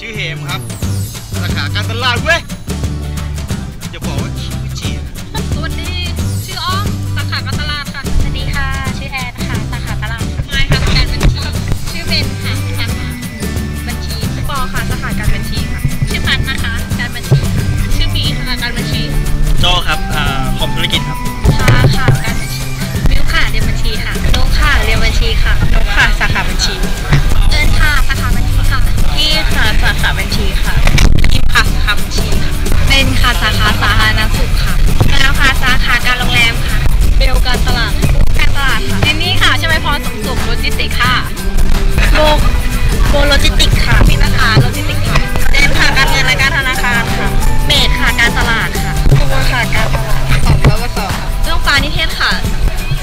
ชื่อเฮมครับ สาขาการตลาดเว้ยอย่าบอกว่าชื่อเจียสวัสดี ชื่ออ้อมสาขาการตลาดค่ะ สวัสดีค่ะ ชื่อแอนค่ะ สาขาตลาดค่ะไมค์ค่ะการบัญชี ชื่อเบนค่ะสาขาบัญชีชื่อปอค่ะ สาขาการบัญชีค่ะ ชื่อพันนะคะ การบัญชีค่ะชื่อบีค่ะ การบัญชี โจครับอ่าคอมธุรกิจครับ รสมสุขโลจิสติกค่ะโบโบโลจิสติกค่ะพินะคะโลจิสติกค่ะเดนค่ะการเงินและการธนาคารค่ะ เมดค่ะการตลาดค่ะคูบค่ะการตลาดสองแล้วก็สองค่ะเรื่องฟ้านิเทศค่ะ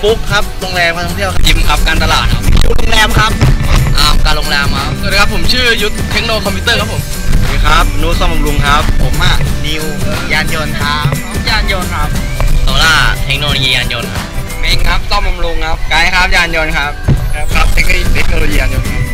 ฟุกครับโรงแรมการท่องเที่ยวครับยิมครับการตลาดครับชื่อโรงแรมครับอาร์มการโรงแรมครับสวัสดีครับผมชื่อยุทธเทคโนคอมพิวเตอร์ครับผมสวัสดีครับนูซ่อมบำรุงครับ ผมอะนิวยานยนต์ครับยานยนต์ครับโซล่าเทคโนโลยียานยนต์ครับ เมงครับต้อมบำรุงครับไกด์ครับยานยนต์ครับครับเทคโนโลยีเทคโนโลยียานยนต์